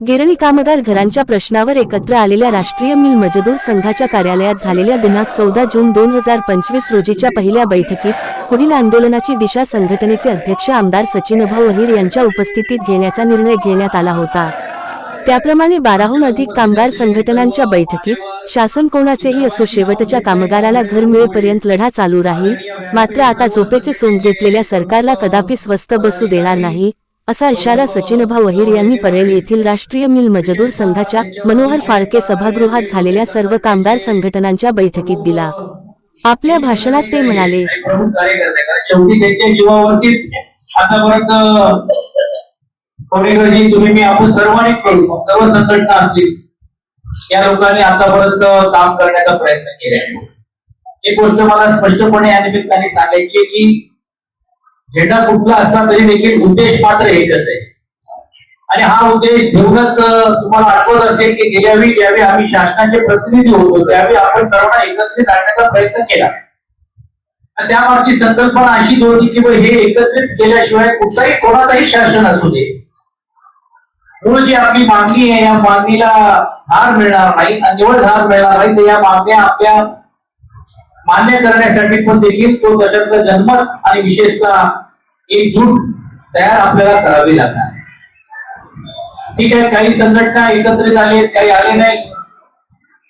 गिरणी कामगार घरांच्या प्रश्नावर एकत्र आलेल्या राष्ट्रीय मिल मजदूर संघाच्या कार्यालयात झालेल्या दिनात चौदा जून दोन हजार पंचवीस रोजीच्या पहिल्या बैठकीत पुढील आंदोलनाची दिशा संघटनेचे अध्यक्ष आमदार सचिनभाऊ अहिर यांच्या उपस्थितीत घेण्याचा निर्णय घेण्यात आला होता. त्याप्रमाणे बाराहून अधिक कामगार संघटनांच्या बैठकीत शासन कोणाचेही असो शेवटच्या कामगाराला घर मिळेपर्यंत लढा चालू राहील मात्र आता झोपेचे सोंग घेतलेल्या सरकारला कदापि स्वस्त बसू देणार नाही असा इशारा सचिनभाऊ अहिर यांनी परेल येथील राष्ट्रीय मिल मजदूर संघाच्या मनोहर फाळके सभागृहात झालेल्या सर्व कामगार संघटनांच्या बैठकीत दिला. आपल्या भाषणात ते म्हणाले शेवटी त्यांच्या जीवावरतीच आतापर्यंत कोणीकडे तुम्ही मी आपण सर्वांनी कळू सर्व संघटना असतील या लोकांनी आतापर्यंत काम करण्याचा प्रयत्न केला. एक गोष्ट मला स्पष्टपणे या निमित्ताने सांगायची की झेंडा कुठला असला तरी देखील उद्देश मात्र एकच आहे. आणि हा उद्देश घेऊनच तुम्हाला आठवत असेल की गेल्यावेळी ज्यावेळी आम्ही शासनाचे प्रतिनिधी होतो त्यावेळी आपण सर्वांना एकत्रित आणण्याचा प्रयत्न केला. आणि त्यामागची संकल्पना अशी होती की हे एकत्रित केल्याशिवाय कुठलाही कोणाचाही शासन असू दे. मूळ जी आपली मागणी आहे या मागणीला हार मिळणार नाही आणि निवड हार मिळणार नाही तर या मागण्या आपल्या मान्य करण्यासाठी पण देखील तो दशक जनमत आणि विशेषतः एकजूट तयार आपल्याला करावी लागणार. ठीक आहे काही संघटना एकत्रित आले काही आले नाही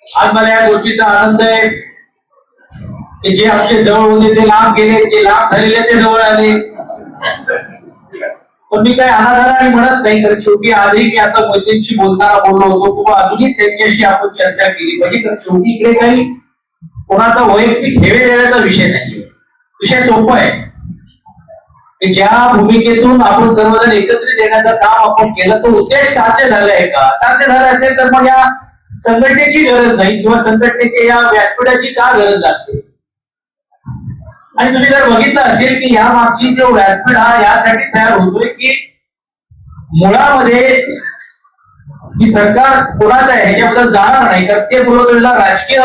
आज मला या गोष्टीचा आनंद आहे की जे आमचे जवळ होते ते लांब गेले जे लांब झालेले ते जवळ आले. पण मी काय अनाधाराने म्हणत नाही कारण शेवटी आजही मी आता मैत्रींशी बोलताना बोललो होतो किंवा अजूनही त्यांच्याशी आपण चर्चा केली म्हणजे शेवटी इकडे काही कोणाचा वैयक्तिक हेवे देण्याचा विषय नाही. विषय सोपा आहे. की ज्या भूमिकेतून आपण सर्वजण एकत्रित येण्याचं काम आपण केलं तो उद्देश साध्य झालाय का? साध्य झाला असेल तर मग या संघटनेची गरज नाही किंवा संघटनेच्या या व्यासपीठाची का गरज लागते? आणि तुम्ही जर बघितलं असेल की या मागची जो व्यासपीठ हा यासाठी तयार होतोय की मुळामध्ये ही सरकार कोणाचं आहे ह्याच्याबद्दल जाणार नाही. कारण ते मुलं राजकीय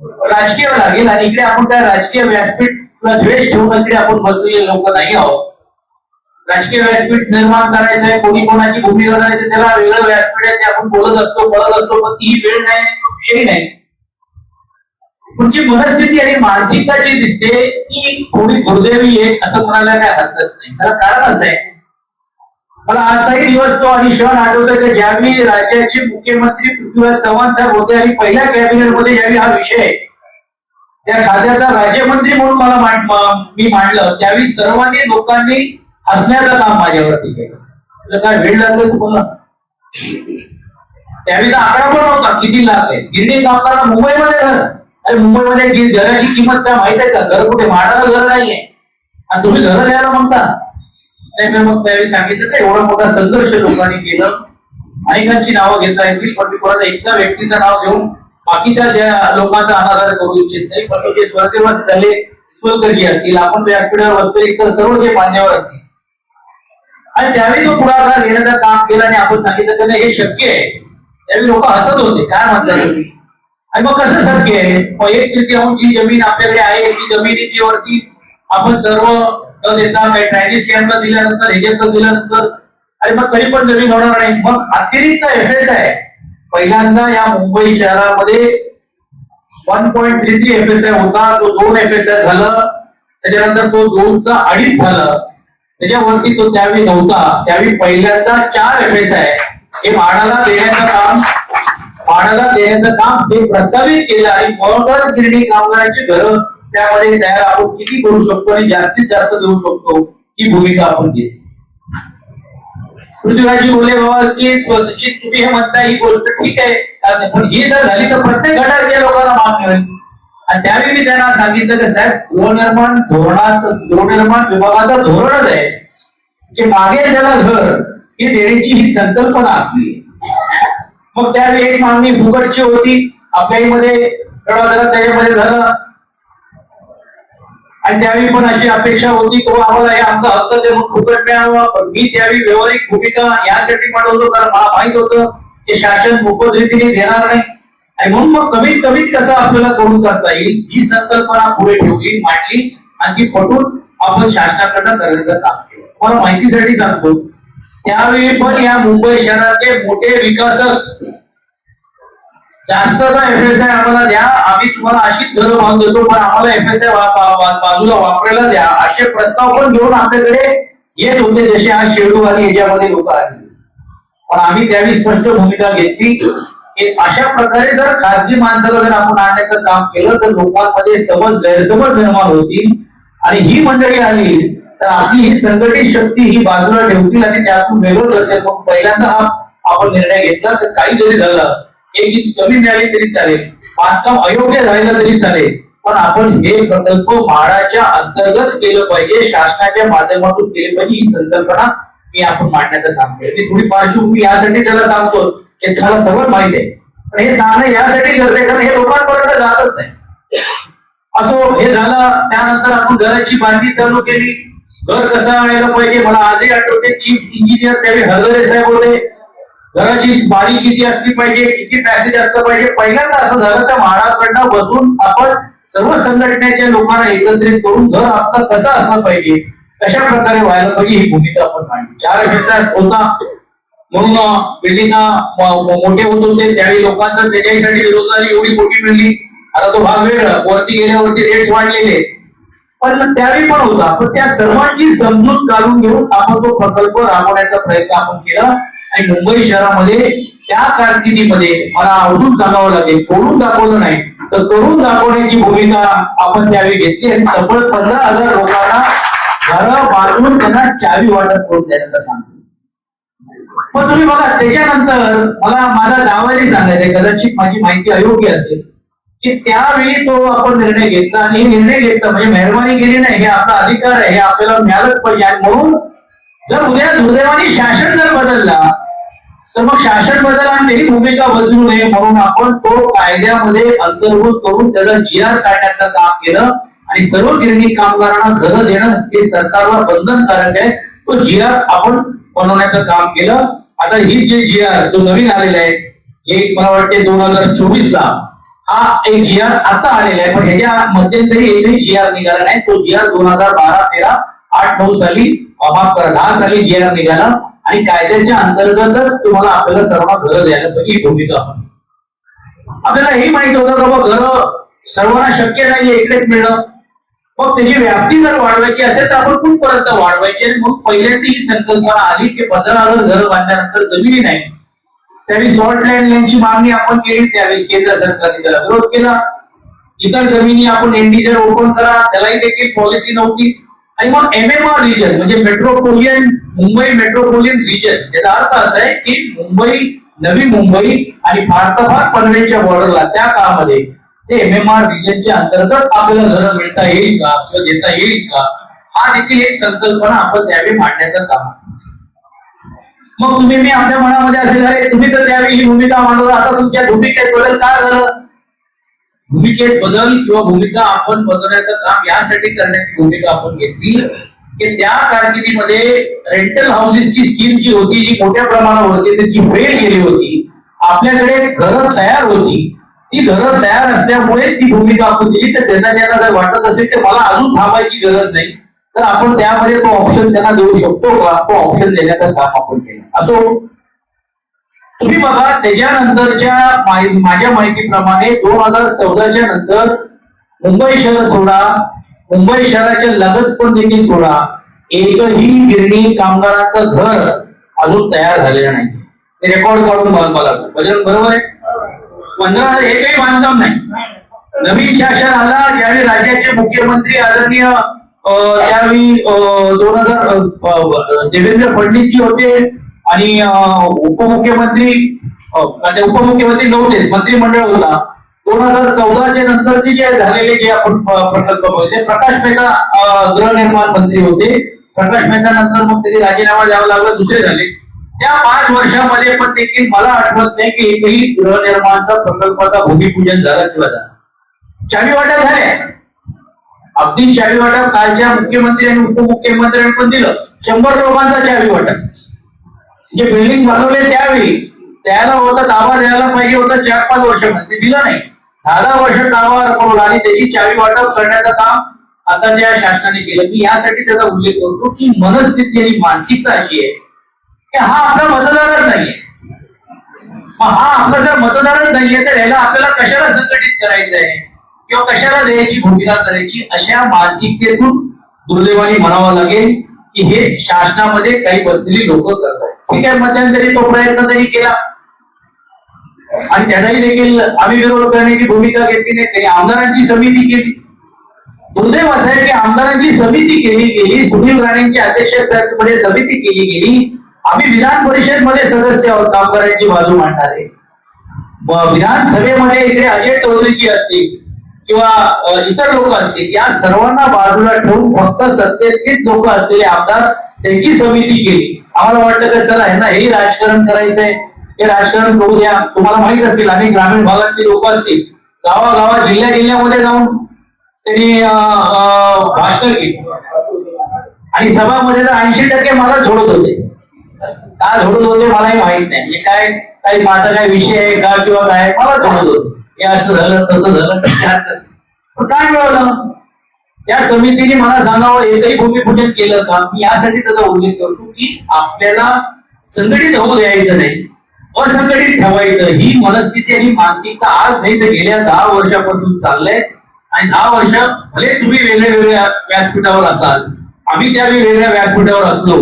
राजकीय लागेल आणि इकडे आपण काय राजकीय व्यासपीठला द्वेष ठेवून इकडे आपण बसलेले लोक नाही आहोत. राजकीय व्यासपीठ निर्माण करायचंय कोणी कोणाची भूमिका करायची त्याला वेगळं व्यासपीठ आहे ते आपण बोलत असतो बोलत असतो पण ती वेळ नाही विषयी नाही. पण जी मनस्थिती आणि मानसिकता जी दिसते ती थोडी दुर्दैवी आहे असं कोणाला काय हरकत नाही. त्याला कारण असं आहे मला आजचाही दिवस तो आणि क्षण आठवतोय की ज्यावेळी राज्याचे मुख्यमंत्री पृथ्वीराज चव्हाण साहेब होते आणि पहिल्या कॅबिनेटमध्ये ज्यावेळी हा विषय त्या खात्याचा राज्यमंत्री म्हणून मला मांड- मी मांडलं त्यावेळी सर्वांनी लोकांनी हसण्याचं काम माझ्यावरती केलं. काय वेळ लागलं तुम्हाला? त्यावेळी आकडा पण नव्हता किती लाख आहे गिरणी कामगारांना मुंबईमध्ये घर. आणि मुंबईमध्ये घराची किंमत काय माहीत आहे का? घर कुठे? माडाला घर नाहीये. आणि तुम्ही घर द्यायला म्हणता नाही मग त्यावेळी सांगितलं का एवढा मोठा संघर्ष लोकांनी केलं. अनेकांची नावं घेता येतील पण मी कोणाचा एका व्यक्तीचं नाव घेऊन बाकीच्या ज्या लोकांचा अनादर करू इच्छित नाही. पण जे स्वर्गवासी झाले स्वकर्गी असतील. आपण व्यासपीठावर बसतो इतर सर्व जे मान्यवर असतील. आणि त्यावेळी तो पुढाकार घेण्याचं काम केलं आणि आपण सांगितलं त्यांना हे शक्य आहे. त्यावेळी लोक हसत होते. काय म्हणतात तुम्ही? आणि मग कसं शक्य आहे? मग एक तृतीय जी जमीन आपल्याकडे आहे ती जमिनीची वरती आपण सर्व न देता काही चायनीज कॅम्पला दिल्यानंतर ह्याच्यात दिल्यानंतर आणि मग तरी पण जमीन होणार नाही. मग अतिरिक्त एफएस आहे पहिल्यांदा या मुंबई शहरामध्ये one point three three F S I होता. तो दोन एफ एस आय झालं. त्याच्यानंतर तो दोनचा अडीच झालं. त्याच्यावरती तो त्यावेळी नव्हता. त्यावेळी पहिल्यांदा चार एफ एस आय हे भाडाला देण्याचं काम भाडाला देण्याचं काम हे प्रस्तावित केलं आणि मगच गिरणी कामगारांची घरं त्यामध्ये तयार आपण किती करू शकतो आणि जास्तीत जास्त देऊ शकतो ही भूमिका आपण घेतली. पृथ्वीराजी बोलले बाबा की सचिन तुम्ही हे म्हणता ही गोष्ट ठीक आहे. कारण पण ही जर झाली तर प्रत्येक घटकाच्या लोकांना मागणी मिळेल आणि त्यावेळी मी त्यांना सांगितलं की साहेब गृहनिर्माण धोरणाचं गृहनिर्माण विभागाचं धोरणच आहे की मागे त्याला घर हे देण्याची ही संकल्पना आपली मग त्यावेळी एक मागणी फुकटची होती. आपल्यामध्ये थोडा जरा त्याच्यामध्ये झालं. आणि त्यावेळी पण अशी अपेक्षा होती की आम्हाला हे आमचा हक्क देऊन फुकट मिळावा. पण मी त्यावेळी व्यवहारिक भूमिका यासाठी मांडवतो कारण मला माहीत होतं की शासन मोफत रीतीने देणार नाही. आणि म्हणून मग कमीत कमीत कसं आपल्याला करून करता येईल ही संकल्पना पुढे ठेवली मांडली आणि ती पटून आपण शासनाकडनं करण्याचं काम केलं. मला माहितीसाठी सांगतो त्यावेळी पण या मुंबई शहराचे मोठे विकासक जास्त एफ एस आय आम्हाला द्या. आम्ही तुम्हाला अशीच घरं बांधून देतो पण आम्हाला एफ एस आय बाजूला वापरायला द्या. असे प्रस्ताव पण घेऊन आपल्याकडे येत होते जसे आज शेडू आणि याच्यामध्ये लोक आले. पण आम्ही त्यावेळी स्पष्ट भूमिका घेतली की अशा प्रकारे जर खासगी माणसाला जर आपण आणण्याचं काम केलं तर लोकांमध्ये समज गैरसमज निर्माण होतील. आणि ही मंडळी आली तर आपली ही संघटित शक्ती ही बाजूला ठेवतील आणि त्यातून वेगळं करते मग पहिल्यांदा हा आपण निर्णय घेतला तर काही जरी झालं एक इंच कमी मिळाली तरी चालेल. बांधकाम अयोग्य राहिलं तरी चालेल. पण आपण हे प्रकल्प म्हाडाच्या अंतर्गत केलं पाहिजे. शासनाच्या माध्यमातून केले पाहिजे. ही संकल्पना मी आपण मांडण्याचं काम केलं मी थोडी पार्श्वभूमी यासाठी त्याला सांगतो हे त्याला सगळं माहिती आहे. पण हे सांगणं यासाठी करते कारण हे लोकांपर्यंत जातच नाही. असो हे झालं त्यानंतर आपण घराची बांधणी चालू केली. घर कसं व्हायला पाहिजे? मला आजही आठवते चीफ इंजिनियर त्यावेळी हरगरे साहेब होते. घराची बारी किती असली पाहिजे किती पॅसेज असलं पाहिजे पहिल्यांदा असं झालं तर महाराजकडनं बसून आपण सर्व संघटनेच्या लोकांना एकत्रित करून घर आपलं कसं असलं पाहिजे कशा प्रकारे व्हायला पाहिजे ही भूमिका आपण मांडली. चार व्यवसाय होता. म्हणून बिल्डिंग मोठे होत होते त्यावेळी लोकांचा त्याच्यासाठी बेरोजगारी एवढी मोठी मिळली. आता तो भाग वेगळा. वरती गेल्यावरती रेट्स वाढलेले. पण त्यावेळी पण होता. पण त्या सर्वांची समजूत काढून घेऊन आपण तो प्रकल्प राबवण्याचा प्रयत्न आपण केला. आणि मुंबई शहरामध्ये त्या कारकिर्दीमध्ये मला आवडून सांगावं लागेल. करून दाखवलं नाही. तर करून दाखवण्याची भूमिका आपण त्यावेळी घेतली आणि सफळ पंधरा हजार लोकांना घरं बांधून त्यांना चावी वाटप करून देण्याचं सांगतो पण तुम्ही बघा त्याच्यानंतर मला माझा दावाही सांगायचा कदाचित माझी माहिती अयोग्य असेल की त्यावेळी तो आपण निर्णय घेतला आणि निर्णय घेतला म्हणजे मेहरबानी केली नाही हे आपला अधिकार आहे हे आपल्याला मिळालंच पाहिजे. आणि म्हणून जर उद्या दुर्दैवाने शासन जर बदलला तर मग शासन बदलाने भूमिका बदलू नये म्हणून आपण तो कायद्यामध्ये अंतर्भूत करून त्याचा जी आर काढण्याचं काम केलं. आणि सर्व गिरणी कामगारांना घर देणं हे सरकारवर बंधनकारक आहे. तो जी आर आपण बनवण्याचं काम केलं. आता ही जे जी आर जो नवीन आलेला आहे हे मला वाटते दोन हजार चोवीस ला हा एक जी आर आता आलेला आहे. पण ह्याच्या मध्यंतरी एकही जी आर निघाला नाही. तो जी आर दोन हजार बारा तेरा आठ नऊ साली माफ करा दहा साली जी आर निघाला. आणि कायद्याच्या अंतर्गतच तुम्हाला आपल्याला सर्वांना घरं द्यायला पाहिजे ही भूमिका आपल्याला हे माहीत होतं का बाबा घर सर्वांना शक्य नाही इकडेच मिळणं. मग त्याची व्याप्ती जर वाढवायची असेल तर आपण कुठपर्यंत वाढवायची? आणि मग पहिल्यांदा ही संकल्पना आली की पंधरा हजार घर बांधल्यानंतर जमिनी नाही. त्यावेळी सॉल्ट लँड यांची मागणी आपण केली त्यावेळेस केंद्र सरकारने त्याला विरोध केला. इतर जमिनी आपण एनडीजर ओपन करा त्यालाही देखील पॉलिसी नव्हती. आणि मग एम एम आर रिजन म्हणजे मेट्रोपोलियन मुंबई मेट्रोपोलियन रिजन याचा अर्थ असा आहे की मुंबई नवी मुंबई आणि भारताभार पनवेलच्या बॉर्डरला त्या काळामध्ये ते एम एम आर रिजनच्या अंतर्गत आपल्याला घरं मिळता येईल का किंवा देता येईल का हा देखील एक संकल्पना आपण त्यावेळी मांडण्याचं काम मग तुम्ही मी आपल्या मनामध्ये असे झाले तुम्ही तर त्यावेळी ही भूमिका मांडवला आता तुमच्या भूमिकेत बदल का झालं? भूमिकेत बदल किंवा भूमिका आपण बदलण्याचं काम यासाठी करण्याची भूमिका आपण घेतली. की त्या कारकिर्दीमध्ये रेंटल हाऊसेसची स्कीम जी होती जी मोठ्या प्रमाणावर होती त्याची फेल गेली होती. आपल्याकडे घरं तयार होती. ती घरं तयार असल्यामुळे ती भूमिका आपण दिली. तर त्यांना ज्यांना जर वाटत असेल की मला अजून थांबायची गरज नाही तर आपण त्यामध्ये तो ऑप्शन त्यांना देऊ शकतो का? तो ऑप्शन देण्याचं काम आपण केलं. असो तुम्ही बघा त्याच्यानंतरच्या माझ्या माहितीप्रमाणे दोन हजार चौदाच्या नंतर मुंबई शहर सोडा मुंबई शहराच्या लगत पण देखील सोडा. एकही गिरणी कामगारांचं घर अजून तयार झालेलं नाही. ते रेकॉर्ड काढून मला मला. भजन बरोबर आहे? पंधरा हजार एकही बांधकाम नाही. नवीन शासन आला ज्यावेळी राज्याचे मुख्यमंत्री आदरणीय त्यावेळी दोन हजार देवेंद्र फडणवीसजी होते आणि उपमुख्यमंत्री म्हणजे उपमुख्यमंत्री नव्हते मंत्रिमंडळ होता. दोन हजार चौदाच्या नंतरचे जे झालेले जे आपण प्रकल्प बघितले प्रकाश मेहता गृहनिर्माण मंत्री होते. प्रकाश मेहता नंतर मग त्यांनी राजीनामा द्यावा लागला दुसरे झाले. त्या पाच वर्षामध्ये पण देखील मला आठवत नाही की एकही गृहनिर्माणचा प्रकल्पाचा भूमिपूजन झाला किंवा झाला चावी वाट्या झाले. अगदी चावी वाटप कालच्या मुख्यमंत्री आणि उपमुख्यमंत्र्यांनी पण दिलं. शंभर लोकांचा चावी वाटप. जे बिल्डिंग बनवले त्यावेळी त्याला होता ताबा द्यायला पाहिजे होता चार पाच वर्षामध्ये ते दिलं नाही. दहा दहा वर्ष ताबा करून आणि त्याची चावी वाटप करण्याचं काम आता ज्या शासनाने केलं. मी यासाठी त्याचा उल्लेख करतो की मनस्थिती आणि मानसिकता अशी आहे की हा आपला मतदारच नाहीये. हा आपला जर मतदारच नाहीये तर याला आपल्याला कशाला संघटित करायचं आहे? किंवा कशाला द्यायची भूमिका करायची? अशा मानसिकतेतून दुर्दैवाने म्हणावं लागेल की हे शासनामध्ये काही बसलेली लोक करतात ठीक आहे मध्यंतरी तो प्रयत्न जरी केला. आणि त्याचाही देखील आम्ही विरोध करण्याची भूमिका घेतली नाही. त्यांनी आमदारांची समिती केली. दुर्दैव असं आहे की आमदारांची समिती केली गेली सुनील राणेंची अध्यक्षमध्ये समिती केली गेली. आम्ही विधान परिषदमध्ये सदस्य आहोत कामगारांची बाजू मांडणारे विधानसभेमध्ये इकडे अजय चौधरीजी असतील किंवा इतर लोक असतील या सर्वांना बाजूला ठेवून फक्त सत्तेतलेच लोक असलेले आमदार त्यांची समिती केली. आम्हाला वाटलं तर चला यांना हेही राजकारण करायचंय. हे राजकारण करू द्या तुम्हाला माहीत असेल अनेक ग्रामीण भागातली लोक असतील. गावागावात जिल्ह्या जिल्ह्यामध्ये जाऊन त्यांनी भाषण केली. आणि सभामध्ये तर ऐंशी टक्के मला झोडत होते. का झोडत होते मलाही माहीत नाही. हे काय काही माझा काय विषय आहे का किंवा काय मला झोडत होते. हे असं झालं तसं झालं. काय मिळवलं त्या समितीने मला सांगावं एकही भूमिपूजन केलं का? मी यासाठी त्याचा उल्लेख करतो की आपल्याला संघटित होऊ द्यायचं नाही असंघटित ठेवायचं. ही मनस्थिती आणि मानसिकता आज नाही तर गेल्या दहा वर्षापासून चाललंय. आणि दहा वर्ष भले तुम्ही वेगळ्या वेगळ्या व्यासपीठावर असाल आम्ही त्यावेळी वेगळ्या व्यासपीठावर असलो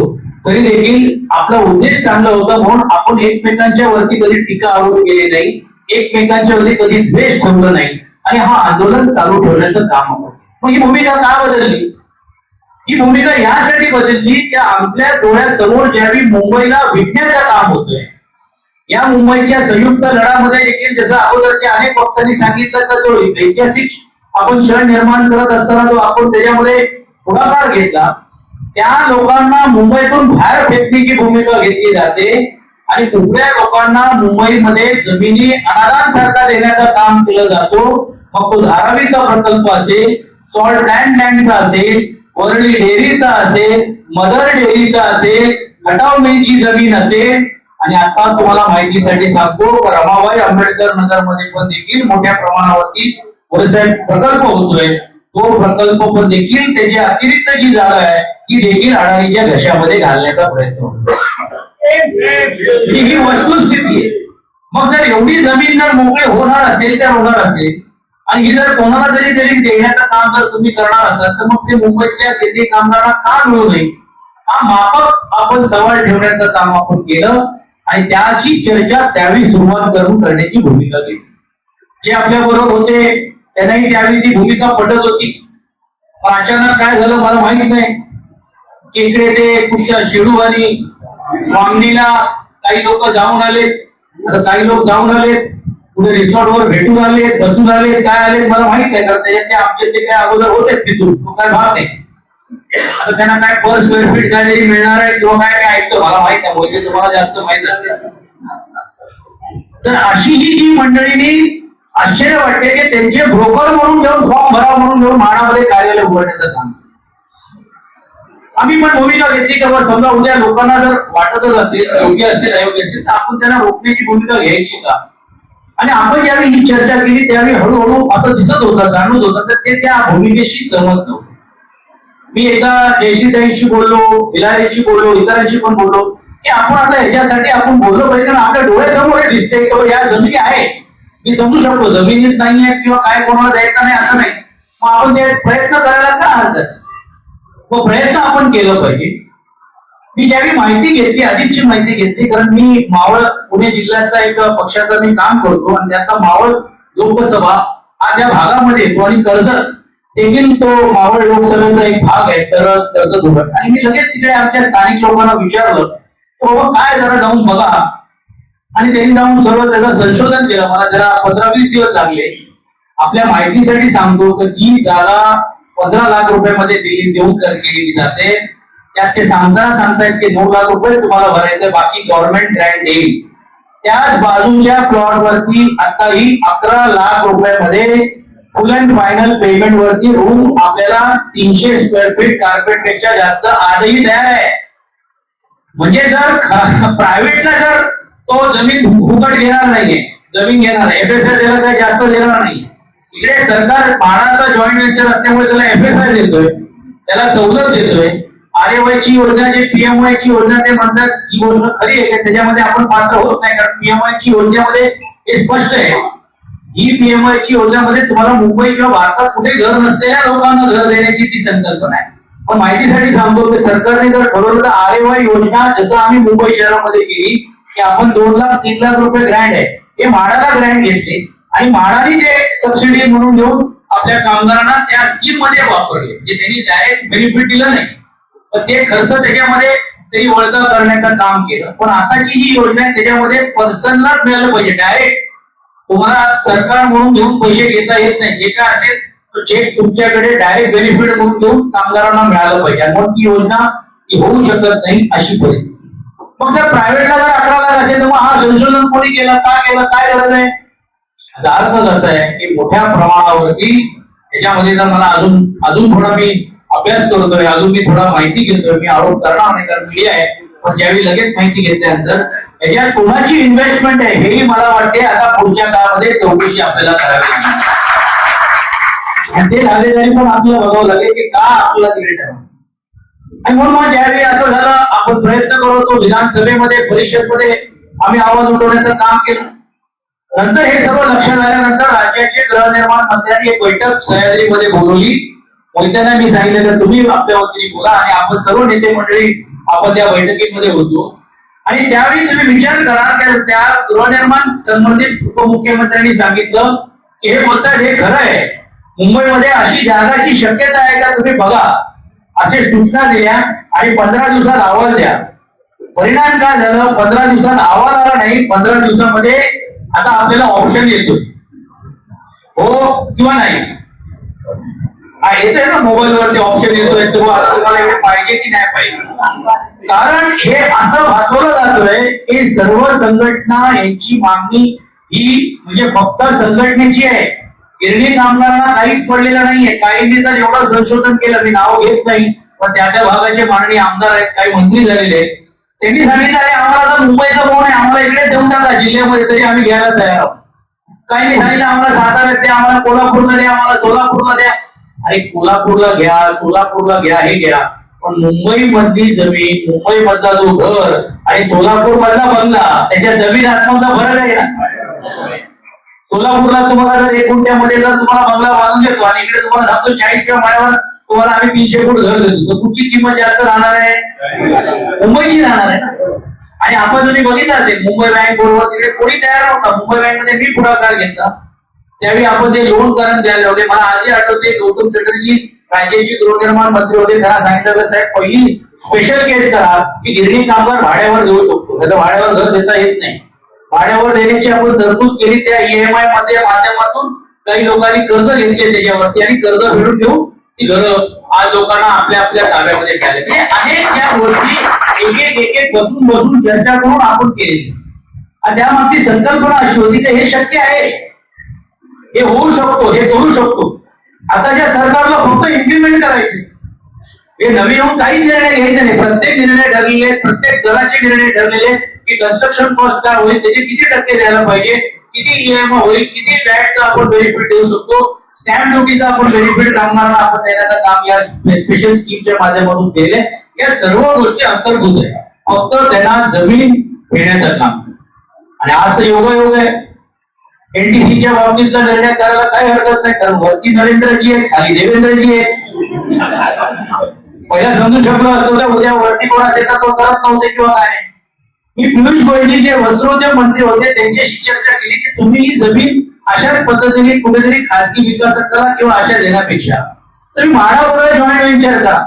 तरी देखील आपला उद्देश चांगला होता म्हणून आपण एकमेकांच्या वरती कधी टीका आरोप केले नाही एकमेकांच्या वरती कधी द्वेष ठेवलं नाही. आणि हा आंदोलन चालू ठेवण्याचं काम मग ही भूमिका का बदलली? ही भूमिका यासाठी बदलली की आपल्या डोळ्यासमोर ज्यावेळी मुंबईला विकण्याचं काम होतंय या मुंबईच्या संयुक्त लढामध्ये देखील जसं अगोदरच्या अनेक वक्तांनी सांगितलं तर तो ऐतिहासिक आपण क्षण निर्माण करत असताना जो आपण त्याच्यामध्ये पुढाकार घेतला त्या लोकांना मुंबईतून बाहेर फेकण्याची भूमिका घेतली जाते आणि दुसऱ्या लोकांना मुंबईमध्ये जमिनी अनादान सारखा देण्याचं काम केलं जातो मग तो धारावीचा प्रकल्प असेल सॉल्ट लँड लँडचा असेल वरळी डेअरीचा असेल मदर डेअरीचा असेल खटाव मिलची जमीन असेल. आणि आता तुम्हाला माहितीसाठी सांगतो रमाबाई आंबेडकर नगरमध्ये पण देखील मोठ्या प्रमाणावरती प्रकल्प होतोय. तो प्रकल्प पण देखील त्याची अतिरिक्त जी जागा आहे ती देखील अडाणीच्या घशामध्ये घालण्याचा प्रयत्न होतो ही ही वस्तुस्थिती आहे मग जर एवढी जमीन जर मोकळे होणार असेल तर होणार असेल. आणि ही जर कोणाला तरी तरी देण्याचं काम जर तुम्ही करणार असाल तर मग ते मुंबईतल्या तेथील कामगारांना का मिळू नये? हा माफक आपण सवाल ठेवण्याचं काम आपण केलं आणि त्याची चर्चा त्यावेळी सुरुवात करून करण्याची भूमिका घेतली. जे आपल्या बरोबर होते त्यांनाही त्यावेळी ती भूमिका पटत होती. पण अचानक काय झालं मला माहीत नाही. केकडे ते कुठच्या शेडू आणि वामणीला काही लोक जाऊन आले काही लोक जाऊन आलेत. कुठे रिसॉर्ट वर भेटून आले बसून आले काय आले मला माहीत नाही कारण त्याच्यात आमचे ते काय अगोदर होते तिथून तो काय भाग नाही. आता त्यांना काय पर स्क्वेअर फीट काय तरी मिळणार आहे किंवा काय काय ऐकतो मला माहीत नाही म्हणजे तुम्हाला जास्त माहीत असेल. तर अशी ही जी मंडळीने आश्चर्य वाटते की त्यांचे ब्रोकर म्हणून घेऊन फॉर्म भराव म्हणून घेऊन म्हाडामध्ये कार्यालय उघडण्याचं काम आम्ही पण भूमिका घेतली की समजा उद्या लोकांना जर वाटतच असेल योग्य असेल अयोग्य असेल तर आपण त्यांना रोखण्याची भूमिका घ्यायची का? आणि आपण ज्यावेळी ही चर्चा केली त्यावेळी हळूहळू असं दिसत होतं जाणवत होतं तर ते त्या भूमिकेशी सहमत नव्हतं. मी एकदा जयश्रीताईंशी बोललो बिलारीशी बोललो इतरांशी पण बोललो की आपण आता ह्याच्यासाठी आपण बोललो पाहिजे कारण आपल्या डोळ्यासमोर दिसते की या जमिनी आहे. मी समजू शकतो जमिनीत नाही आहे किंवा काय कोणाला द्यायचं नाही असं नाही. मग आपण ते प्रयत्न करायला का हरकत? मग प्रयत्न आपण केलं पाहिजे. मी ज्यावेळी माहिती घेतली अधिकची माहिती घेतली कारण मी मावळ पुणे जिल्ह्यातला एक पक्षाचं मी काम करतो आणि त्याचा मावळ लोकसभा हा त्या भागामध्ये येतो आणि कर्जत देखील तो मावळ लोकसभेचा एक भाग आहे तर कर्जत उघड आणि मी लगेच तिकडे आमच्या स्थानिक लोकांना विचारलं बाबा काय जरा जाऊन बघा. आणि त्यांनी जाऊन सर्व त्याचं संशोधन केलं मला जरा पंधरा वीस दिवस लागले. आपल्या माहितीसाठी सांगतो की जी जागा पंधरा लाख रुपयामध्ये दिली देऊन केली जाते. त्यात ते सांगताना सांगतायत की नऊ लाख रुपये तुम्हाला भरायचे बाकी गव्हर्नमेंट ग्रँट देईल. त्याच बाजूच्या प्लॉट वरती आताही अकरा लाख रुपयामध्ये फुल अँड फायनल पेमेंट वरती रूम आपल्याला तीनशे स्क्वेअर फीट कार्पेटपेक्षा जास्त आजही तयार आहे. म्हणजे जर प्रायव्हेटला जर तो जमीन फुकट घेणार नाहीये जमीन घेणार एफ एस आय त्याला काही जास्त देणार नाही. इकडे सरकार म्हाडाचा जॉईंट व्हेंचर असल्यामुळे त्याला एफ एस आय देतोय त्याला सवलत देतोय. आरएवायची योजना जे पीएमवाय ची योजना ते म्हणतात ही गोष्ट खरी आहे त्याच्यामध्ये आपण पात्र होत नाही कारण पीएमवाय ची योजनेमध्ये हे स्पष्ट आहे. ही पीएमआयची योजनामध्ये तुम्हाला मुंबई किंवा भारतात कुठे घर नसलेल्या लोकांना घर देण्याची ती संकल्पना आहे. पण माहितीसाठी सांगतो की सरकारने जर ठरवलं तर आरएवाय योजना जसं आम्ही मुंबई शहरामध्ये केली की आपण दोन लाख तीन लाख रुपये ग्रँड आहे. हे म्हाडाला ग्रँड घेतले. आणि म्हाडाने ते सबसिडी म्हणून देऊन आपल्या कामगारांना त्या स्कीममध्ये वापरले म्हणजे त्यांनी डायरेक्ट बेनिफिट दिलं नाही. ते खर्च त्याच्यामध्ये तरी वळता करण्याचं काम केलं. पण आताची जी योजना आहे त्याच्यामध्ये पर्सनलाच मिळालं पाहिजे. डायरेक्ट तुम्हाला सरकार म्हणून घेऊन पैसे घेता येत नाही. जे काय असेल तो चेक तुमच्याकडे डायरेक्ट बेनिफिट म्हणून घेऊन कामगारांना मिळालं पाहिजे. मग ती योजना ती होऊ शकत नाही अशी परिस्थिती. मग जर प्रायव्हेटला जर अकरा लाख असेल तर मग हा संशोधन कोणी केलं का केलं काय गरज आहे? याचा अर्थ आहे की मोठ्या प्रमाणावरती त्याच्यामध्ये जर मला अजून अजून थोडा मी अभ्यास करतोय अजून मी थोडा माहिती घेतोय मी आरोप करणार नाही कारण मीडिया आहे. पण ज्यावेळी लगेच माहिती घेतल्यानंतर याच्यात कोणाची इन्व्हेस्टमेंट आहे हेही मला वाटते आता पुढच्या काळामध्ये चौकशी आपल्याला करावी लागणार. आणि ते झाले तरी पण आपल्याला बघावं लागेल की का आपल्याला तिकडे ठरवलं. आणि म्हणून मग ज्यावेळी असं झालं आपण प्रयत्न करतो विधानसभेमध्ये परिषदमध्ये आम्ही आवाज उठवण्याचं काम केलं. नंतर हे सर्व लक्षात आल्यानंतर राज्याचे गृहनिर्माण मंत्र्यांनी एक बैठक सह्याद्रीमध्ये बोलवली. मोहित्यांना मी सांगितलं तर तुम्ही आपल्या वतीने बोला आणि आपण सर्व नेते मंडळी आपण त्या बैठकीमध्ये होतो आणि त्यावेळी तुम्ही विचार करा त्या- गृहनिर्माण संबंधित उपमुख्यमंत्र्यांनी सांगितलं की हे बोलतात हे खरं आहे. मुंबईमध्ये अशी जागाची शक्यता आहे का तुम्ही बघा. असे सूचना दिल्या आणि पंधरा दिवसात अहवाल द्या. परिणाम काय झालं? पंधरा दिवसात अहवाल आला नाही. पंधरा दिवसामध्ये आता आपल्याला ऑप्शन येतोय. हो किंवा नाही? येतोय ना मोबाईल वरती ऑप्शन येतोय तुम्हाला तुम्हाला हे पाहिजे की नाही पाहिजे? कारण हे असं भासवलं जातोय की सर्व संघटना यांची मागणी ही म्हणजे फक्त संघटनेची आहे. गिरणी कामगारांना काहीच पडलेलं नाहीये. काहींनी तर एवढं संशोधन केलं मी नाव घेत नाही पण त्या त्या भागाचे माननीय आमदार आहेत काही मंत्री झालेले आहेत. त्यांनी सांगितलं अरे आम्हाला आता मुंबईचा फोन आहे आम्हाला इकडे देऊन टाका जिल्ह्यामध्ये तरी आम्ही घ्यायला तयार आहोत. काही सांगितलं आम्हाला सातारा द्या आम्हाला कोल्हापूरला द्या आम्हाला सोलापूरला द्या. अरे कोल्हापूरला घ्या सोलापूरला घ्या हे घ्या. पण मुंबई मधली जमीन मुंबई मधला जो घर आणि सोलापूर मधला बंगला त्याच्या जमीन आत्मचा फरक आहे ना? सोलापूरला तुम्हाला जर एक गुंठ्यामध्ये जर तुम्हाला बंगला बांधून देतो आणि इकडे तुम्हाला सांगतो चाळीसच्या माळ्यावर तुम्हाला आम्ही तीनशे फूट घर देतो तर कुठची किंमत जास्त राहणार आहे? मुंबईची राहणार आहे ना? आणि आपण तुम्ही बघितलं असेल मुंबई बँक बरोबर तिकडे कोणी तयार नव्हता. मुंबई बँकमध्ये मी पुढाकार घेतला. त्यावेळी आपण ते लोन करण द्यायला लावले मला आजही आठवते गौतम चटर्जी राज्याचे गृहनिर्माण मंत्री होते त्यांना सांगितलं "साहेब, पहिली स्पेशल केस करा की गिरणी कामगार भाड्यावर देऊ शकतो. त्याचं भाड्यावर घर देता येत नाही. भाड्यावर देण्याची आपण तरतूद केली त्या ईएमआयमध्ये माध्यमातून काही लोकांनी कर्ज घेतले त्याच्यावरती आणि कर्ज फेडून घेऊन ती घर आज लोकांना आपल्या आपल्या ताब्यामध्ये ठेवले म्हणजे अनेक या गोष्टी एक एक एक एक बसून बसून चर्चा करून आपण केलेली. आणि त्यामागची संकल्पना अशी होती की हे शक्य आहे. हे होऊ शकतो हे करू शकतो. आताच्या सरकारला फक्त इम्प्लिमेंट करायचे हे नवीन येऊन काही निर्णय घ्यायचे नाही. प्रत्येक निर्णय ठरलेले आहेत प्रत्येक दराचे निर्णय ठरलेले की कन्स्ट्रक्शन कॉस्ट काय होईल त्याचे किती टक्के द्यायला पाहिजे किती ईएमआय होईल किती बॅटचा आपण बेनिफिट देऊ शकतो. स्टॅम्प ड्युटीचा आपण बेनिफिट कामगारांना आपण देण्याचं काम या स्पेशल स्कीमच्या माध्यमातून केले या सर्व गोष्टी अंतर्भूत आहे फक्त त्यांना जमीन घेण्याचं काम. आणि आज तर योगायोग आहे. एनटीसीच्या बाबतीतला निर्णय करायला काही हरकत नाही कारण वरती नरेंद्रजी आहे खाली देवेंद्रजी आहे पहिला समजू शकलो असतो तर उद्या वरती कोण असेल तर तो करत नव्हते किंवा काय. नाही. मी पियुष गोयलजी जे वस्त्रोद्योग मंत्री होते त्यांच्याशी चर्चा केली की तुम्ही ही जमीन अशाच पद्धतीने कुठेतरी खासगी विकासकाला किंवा अशा देण्यापेक्षा. तुम्ही म्हाडाबरोबर जॉईंट व्हेंचर करा.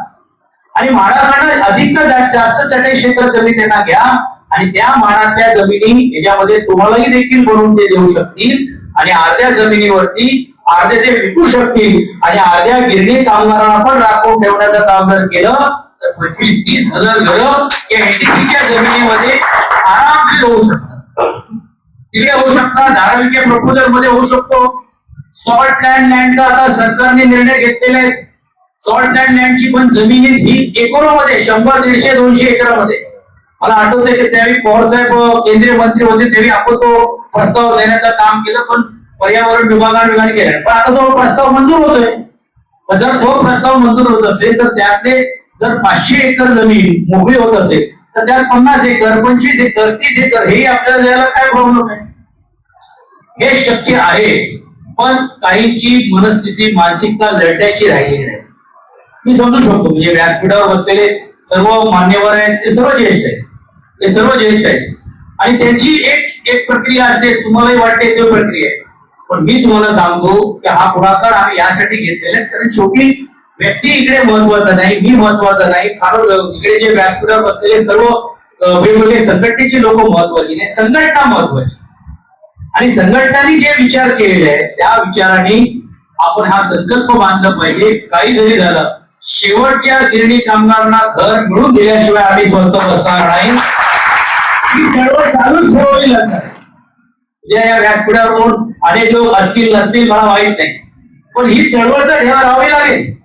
आणि म्हाडाकडनं अधिकचा जास्त चटई क्षेत्र कमी त्यांना घ्या. आणि त्या म्हाडातल्या जमिनी याच्यामध्ये तुम्हालाही देखील बनवून ते देऊ शकतील. आणि अर्ध्या जमिनीवरती अर्धे ते विकू शकतील. आणि अर्ध्या गिरणी कामगारांना पण राखून ठेवण्याचं काम जर केलं तर पंचवीस तीस हजार घरं या एनटीसीच्या जमिनीमध्ये आरामशीर होऊ शकतात. तिकडे होऊ शकतात धारावीच्या प्रपोजलमध्ये होऊ शकतो. सॉल्ट लँड लँडचा आता सरकारने निर्णय घेतलेला आहे. सॉल्ट लँड लँडची पण जमीन आहे ही एकरोमध्ये शंभर दीडशे दोनशे एकरामध्ये. मला आठवतंय की त्यावेळी पवार साहेब केंद्रीय मंत्री होते त्यावेळी आपण तो प्रस्ताव देण्याचं काम केलं पण पर्यावरण विभागाने केलं. पण आता तो प्रस्ताव मंजूर होतोय. जर तो प्रस्ताव मंजूर होत असेल तर त्यातले जर पाचशे एकर जमीन मोकळी होत असेल तर त्यात पन्नास एकर पंचवीस एकर तीस एकर हे आपल्याला द्यायला काय प्रॉब्लेम आहे? हे शक्य आहे पण काहींची मनस्थिती मानसिकता लढण्याची राहिलेली नाही. मी समजू शकतो म्हणजे व्यासपीठावर बसलेले सर्व मान्यवर आहेत ते सर्व ज्येष्ठ आहेत. हे सर्व ज्येष्ठ आहेत. आणि त्याची एक एक प्रक्रिया असते तुम्हालाही वाटते ते प्रक्रिया आहे. पण मी तुम्हाला सांगतो की हा पुढाकार आम्ही यासाठी घेतलेला आहे कारण शेवटी व्यक्ती इकडे महत्त्वाचा नाही मी महत्त्वाचा नाही कारण इकडे जे व्यासपीठावर बसलेले सर्व वेगवेगळे संघटनेचे लोक महत्वाची नाही संघटना महत्वाची आणि संघटनांनी जे विचार केलेले आहेत त्या विचाराने आपण हा संकल्प बांधला पाहिजे. काही जरी झालं. शेवटच्या गिरणी कामगारांना घर मिळून दिल्याशिवाय आम्ही स्वस्त बसणार नाही. चालूच उद्या या व्यासपीठावर कोण अनेक लोक असतील नसतील मला माहीत नाही. पण ही चळवळ तर ठेवा राहावी लागेल.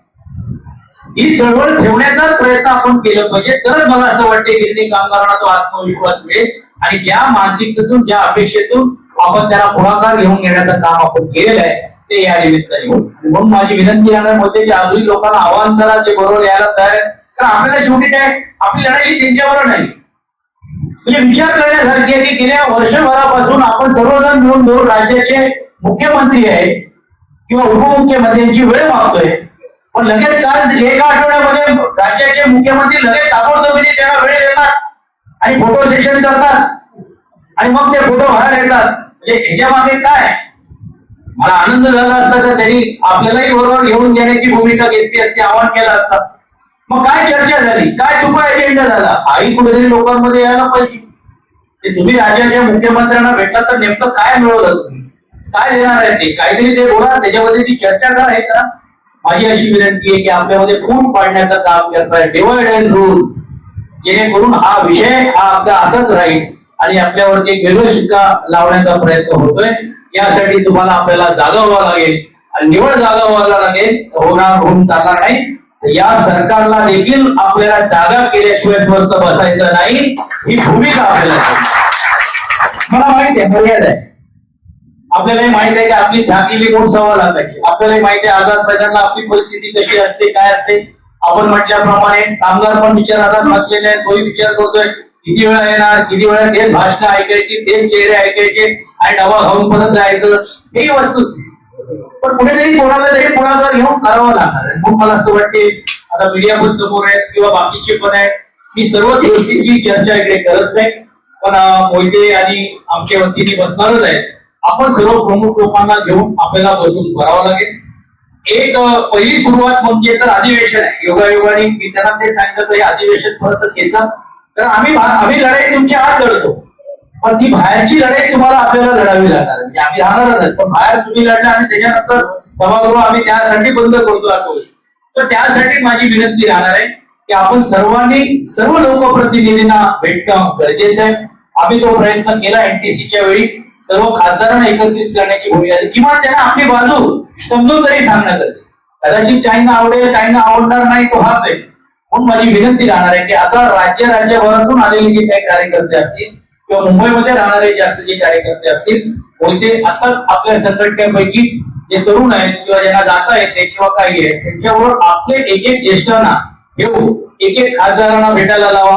ही चळवळ ठेवण्याचाच प्रयत्न आपण केलं पाहिजे. तरच मला असं वाटते गिरणी कामगारांना तो आत्मविश्वास मिळेल. आणि ज्या मानसिकतेतून ज्या अपेक्षेतून आपण त्याला पुढाकार घेऊन घेण्याचं काम आपण केलेलं आहे ते या निमित्ताने होईल. म्हणून माझी विनंती राहणार होते की अजूनही लोकांना आव्हान करा जे बरोबर यायला तयार आहेत. कारण आपल्याला शेवटी काय आपली लढाई ही त्यांच्यावर नाही म्हणजे विचार करण्यासारखी आहे की गेल्या वर्षभरापासून आपण सर्वजण मिळून मिळून राज्याचे मुख्यमंत्री आहे किंवा उपमुख्यमंत्र्यांची वेळ मागतोय. पण लगेच काल एका आठवड्यामध्ये राज्याचे मुख्यमंत्री लगेच ताबडतोबीने त्याला वेळ देतात आणि फोटो सेशन करतात. आणि मग ते फोटो बाहेर येतात. म्हणजे ह्याच्या मागे काय? मला आनंद झाला असता तर त्यांनी आपल्यालाही बरोबर घेऊन देण्याची भूमिका घेतली असती आवाहन केलं असतं. मग काय चर्चा झाली? काय छुपा एजेंडा झाला? आई कुठेतरी लोकांमध्ये यायला पाहिजे. ते तुम्ही राज्याच्या मुख्यमंत्र्यांना भेटला तर नेमकं काय मिळवलं? तुम्ही काय देणार आहे ते? काहीतरी ते बोला त्याच्यामध्ये ती चर्चा का आहे का माझी अशी विनंती आहे की आपल्यामध्ये खून पाडण्याचं काम करताय डिवाइड अँड रूल जेणेकरून हा विषय हा आपला असंच राहील आणि आपल्यावरती एक वेगळं शिक्का लावण्याचा प्रयत्न होतोय. यासाठी तुम्हाला आपल्याला जागा व्हावं लागेल. आणि निवड जागा व्हायला लागेल होणार होऊन चालणार नाही. या सरकारला देखील आपल्याला जागा केल्याशिवाय स्वस्त बसायचं नाही ही भूमिका आपल्याला. मला माहिती आहे मर्यादा आहे. आपल्यालाही माहीत आहे की आपली झाकीली कोण सव्वा लाखाची आपल्यालाही माहिती आहे आझाद मैदानला आपली परिस्थिती कशी असते काय असते? आपण म्हटल्याप्रमाणे कामगार पण विचारात घातलेले आहेत तोही विचार करतोय किती वेळा येणार किती वेळा तेच भाषण ऐकायची तेच चेहरे ऐकायचे आणि डबा खाऊन परत जायचं. ही वस्तू पण कुठेतरी कोणाला तरी कोणाला घेऊन करावं लागणार आहे. म्हणून मला असं वाटते आता मीडिया पण समोर आहेत किंवा बाकीचे पण आहेत मी सर्व गोष्टींची चर्चा इकडे करत नाही. पण मोहिते आणि आमच्या वतीने बसणारच आहेत. आपण सर्व प्रमुख लोकांना घेऊन आपल्याला बसून करावं लागेल. एक पहिली सुरुवात म्हणजे तर अधिवेशन आहे. योगायोगाने मी त्यांना ते सांगितलं हे अधिवेशन परत घ्यायचं. तर आम्ही आम्ही लढाई तुमच्या आत लढतो. पण ती बाहेरची लढाई तुम्हाला आपल्याला लढावी लागणार म्हणजे आम्ही राहणारच पण बाहेर तुम्ही लढला आणि त्याच्यानंतर सभागृह आम्ही त्यासाठी बंद करतो असं होईल. तर त्यासाठी माझी विनंती राहणार आहे की आपण सर्वांनी सर्व लोकप्रतिनिधींना भेटणं गरजेचं आहे. आम्ही तो प्रयत्न केला एनटीसीच्या वेळी. सर्व खासदारांना एकत्रित करण्याची भूमिका आहे. किंवा त्यांना आपली बाजू समजून तरी सांगण्यात आली कदाचित काहींना आवडेल काहींना आवडणार नाही तो हाच आहे. म्हणून माझी विनंती राहणार आहे की आता राज्य राज्यभरातून आलेले जे काही कार्यकर्ते असतील किंवा मुंबईमध्ये राहणारे जास्त जे कार्यकर्ते असतील कोणते आता आपल्या संघटनेपैकी जे तरुण आहेत किंवा ज्यांना जाता येते किंवा काही आहे त्यांच्याबरोबर आपले एक एक ज्येष्ठांना घेऊ एक एक खासदारांना भेटायला लावा.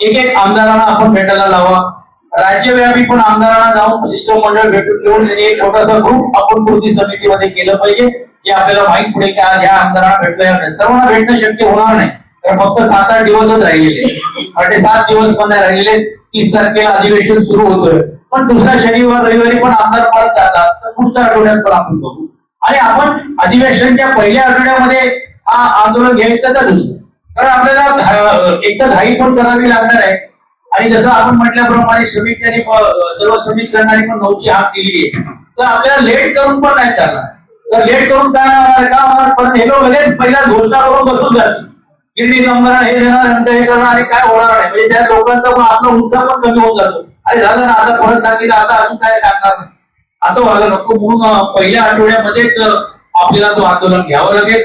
एक एक आमदारांना आपण भेटायला लावा. राज्यव्यापी पण आमदारांना जाऊन शिष्टमंडळ भेटून घेऊन त्यांनी एक छोटासा ग्रुप आपण कृती समितीमध्ये केलं पाहिजे जे आपल्याला माहीत पुढे की आज ह्या आमदारांना भेटलं या- सर्वांना भेटणं शक्य होणार नाही. तर फक्त सात आठ दिवसच राहिलेले आणि सात दिवस पण नाही राहिलेले. तीस तारखेला अधिवेशन सुरू होतोय. पण दुसऱ्या शनिवार रविवारी पण आमदार परत जातात. तर पुढच्या आठवड्यात पण आपण बघू. आणि आपण अधिवेशनच्या पहिल्या आठवड्यामध्ये हा आंदोलन घ्यायचं का दुसरं? कारण आपल्याला एकदा एक तर घाई पण करावी लागणार आहे. आणि जसं आपण म्हटल्याप्रमाणे श्रमिक यांनी सर्व श्रमिक संघाने पण नऊची हाक दिली आहे. तर आपल्याला लेट करून पण नाही चालणार. तर लेट करून काय का? होणार पण हे लोक लगेच पहिल्या घोषणा करून बसून जातील. गिरणी कामगार हे देणार नंतर हे करणार आणि काय होणार नाही. म्हणजे त्या लोकांचा पण आपला उत्साह पण कमी होऊन जातो. अरे झालं ना आता परत सांगितलं आता अजून काय सांगणार नाही. असं व्हायला नको. म्हणून पहिल्या आठवड्यामध्येच आपल्याला तो आंदोलन घ्यावं लागेल.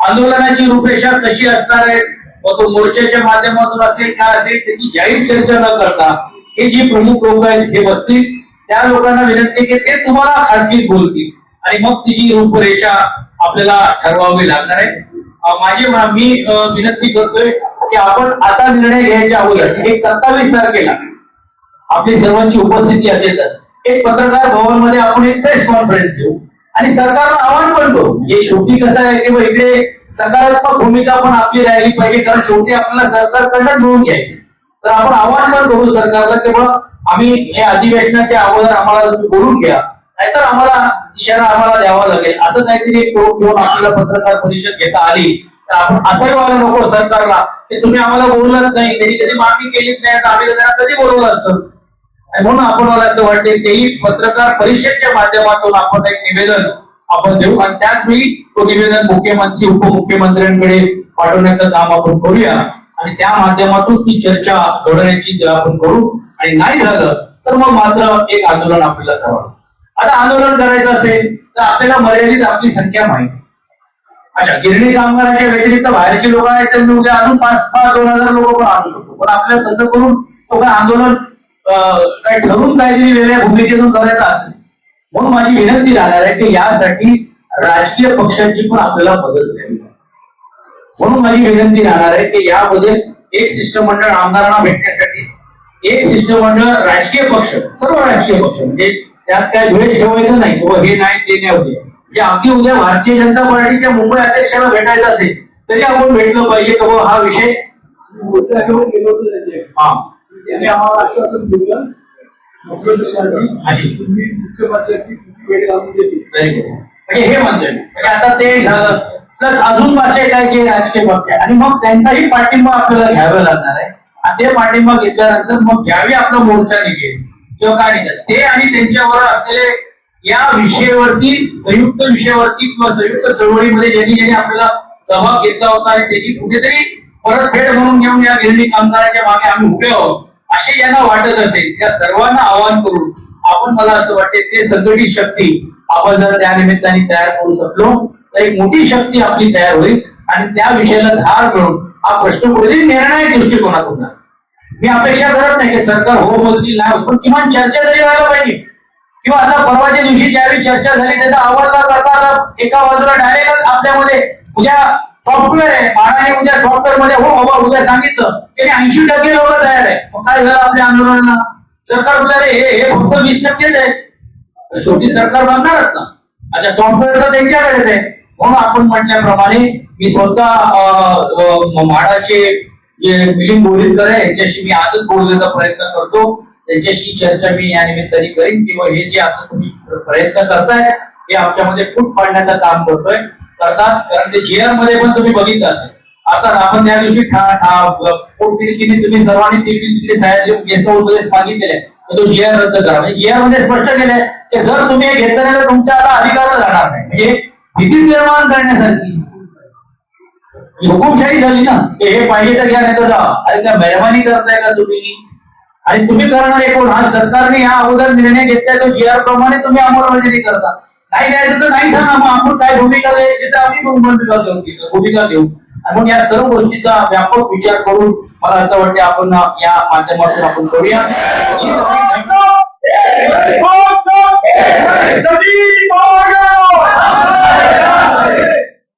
आंदोलनाची रूपरेषा कशी असणार आहे? मग तो मोर्चाच्या माध्यमातून असेल काय असेल त्याची जाहीर चर्चा न करता हे जी प्रमुख लोक आहेत हे बसतील. त्या लोकांना विनंती की ते तुम्हाला खासगीत बोलतील. आणि मग तिची रूपरेषा आपल्याला ठरवावी लागणार आहे माझी मी विनंती करतोय की आपण आता निर्णय घ्यायच्या अगोदर एक सत्तावीस तारखेला आपली सर्वांची उपस्थिती असेल तर एक पत्रकार भवनमध्ये आपण एक प्रेस कॉन्फरन्स घेऊ आणि सरकारला आवाहन पण करू हे शेवटी कसं आहे की इकडे सकारात्मक भूमिका पण आपली राहिली पाहिजे कारण शेवटी आपल्याला सरकारकडनं मिळून घ्यायची. तर आपण आवाहन पण करू सरकारला की आम्ही हे अधिवेशनाच्या अगोदर आम्हाला बोलून घ्या नाहीतर आम्हाला इशारा आम्हाला द्यावा लागेल. असं काहीतरी करून घेऊन आपल्याला पत्रकार परिषद घेता आली तर आपण असं व्हायला नको सरकारला. की तुम्ही आम्हाला बोललाच नाही. त्यांनी कधी मागणी केलीच नाही. तर आम्ही त्यांना कधी बोलवलं असतं? आणि म्हणून आपण मला असं वाटते तेही पत्रकार परिषदच्या माध्यमातून आपण एक निवेदन आपण देऊ. आणि त्याच वेळी तो निवेदन मुख्यमंत्री उपमुख्यमंत्र्यांकडे पाठवण्याचं काम आपण करूया. आणि त्या माध्यमातून ती चर्चा घडवण्याची आपण करू. आणि नाही झालं तर मग मात्र एक आंदोलन आपल्याला करावं आता आंदोलन करायचं असेल तर आपल्याला मर्यादित आपली संख्या माहिती अच्छा गिरणी कामगारांच्या व्यतिरिक्त बाहेरचे लोक आहेत तर मी उद्या अजून पाच पाच दोन हजार लोक पण आणू शकतो. पण आपल्याला तसं करून तो काय आंदोलन काही काय काहीतरी वेगळ्या भूमिकेतून करायचं असेल. म्हणून माझी विनंती राहणार आहे की यासाठी राजकीय पक्षांची पण आपल्याला मदत घ्यावी. म्हणून माझी विनंती राहणार आहे की यामध्ये एक शिष्टमंडळ आमदारांना भेटण्यासाठी एक शिष्टमंडळ राजकीय पक्ष सर्व राजकीय पक्ष म्हणजे त्यात काय द्वेष ठेवायचं नाही. किंवा हे नाही ते नाही होते. म्हणजे अगदी उद्या भारतीय जनता पार्टीच्या मुंबई अध्यक्षाला भेटायचं असेल तरी आपण भेटलं पाहिजे. की हा विषय हा. त्यांनी आम्हाला आश्वासन दिलं. भेट म्हणजे हे म्हणतोय मी. म्हणजे आता ते झालं. प्लस अजून काय जे राजकीय पक्ष आणि मग त्यांचाही पाठिंबा आपल्याला घ्यावा लागणार आहे. आणि ते पाठिंबा घेतल्यानंतर मग ज्यावेळी आपला मोर्चा निघेल किंवा काय ते आणि त्यांच्यावर असलेले या विषयावरती संयुक्त विषयावरती किंवा संयुक्त चळवळीमध्ये ज्यांनी ज्यांनी आपल्याला सहभाग घेतला होता आणि त्याची कुठेतरी परतफेड म्हणून घेऊन या गिरणी कामगारांच्या मागे आम्ही उभे आहोत असे ज्यांना वाटत असेल. त्या सर्वांना आवाहन करून आपण मला असं वाटते ते संघटित शक्ती आपण जर त्या निमित्ताने तयार करू शकलो तर एक मोठी शक्ती आपली तयार होईल. आणि त्या विषयाला धार करून हा प्रश्न कुठेतरी निर्णायक दृष्टिकोनातून होणार मी अपेक्षा करत नाही की सरकार हो बोलतील ना पण किमान चर्चा तरी व्हायला पाहिजे. किंवा आता परवाच्या दिवशी ज्यावेळी चर्चा झाली त्याचा आवडता न करता आता एका बाजूला डायरेक्ट आपल्यामध्ये उद्या सॉफ्टवेअर आहे बाळाने उद्या सॉफ्टवेअरमध्ये हो बाबा उद्या सांगितलं. की ऐंशी टक्के लोक तयार आहे मग काय झालं आपल्या आंदोलनाला? सरकार बोललं "अरे, हे हे फक्त वीस टक्केच आहे शेवटी सरकार बनणारच ना. अच्छा सॉफ्टवेअर तर त्यांच्याकडेच आहे. म्हणून आपण म्हटल्याप्रमाणे मी स्वतः अं, मिलिंद बोरीकर आहे. यांच्याशी मी आजच बोलण्याचा प्रयत्न करतो. त्यांच्याशी चर्चा मी या निमित्ताने करीन किंवा हे जे असं तुम्ही प्रयत्न करताय हे आमच्यामध्ये फूट पाडण्याचं काम करतोय. करतात कारण ते जीआरमध्ये पण तुम्ही बघितलं असेल. आता आपण त्या दिवशी ठा- तुम्ही सर्वांनी तिथे साहेब गेस्ट हाऊसमध्ये मागितलेले तर तो जीआर रद्द करा. म्हणजे जीआरमध्ये स्पष्ट केलंय की जर तुम्ही हे घेतलं नाही तर तुमच्या आता अधिकार जाणार नाही. म्हणजे भीती निर्माण करण्यासारखी. हुकुमशाही झाली ना की हे पाहिजे तर घ्या नाही तर जा. अरे काय मेहरबानी करताय का तुम्ही? आणि तुम्ही करणारे कोण? हा सरकारने या अगोदर निर्णय घेतलाय तो जीआर प्रमाणे तुम्ही अंमलबजावणी करता. नाही द्यायचं तर नाही सांगा मग आपण काय भूमिका द्यायची तर आम्ही पण भूमिका घेऊ भूमिका घेऊ. या सर्व गोष्टीचा व्यापक विचार करून मला असं वाटतं आपण या माध्यमातून आपण करूया.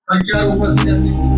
मंचावर उपस्थित असतील.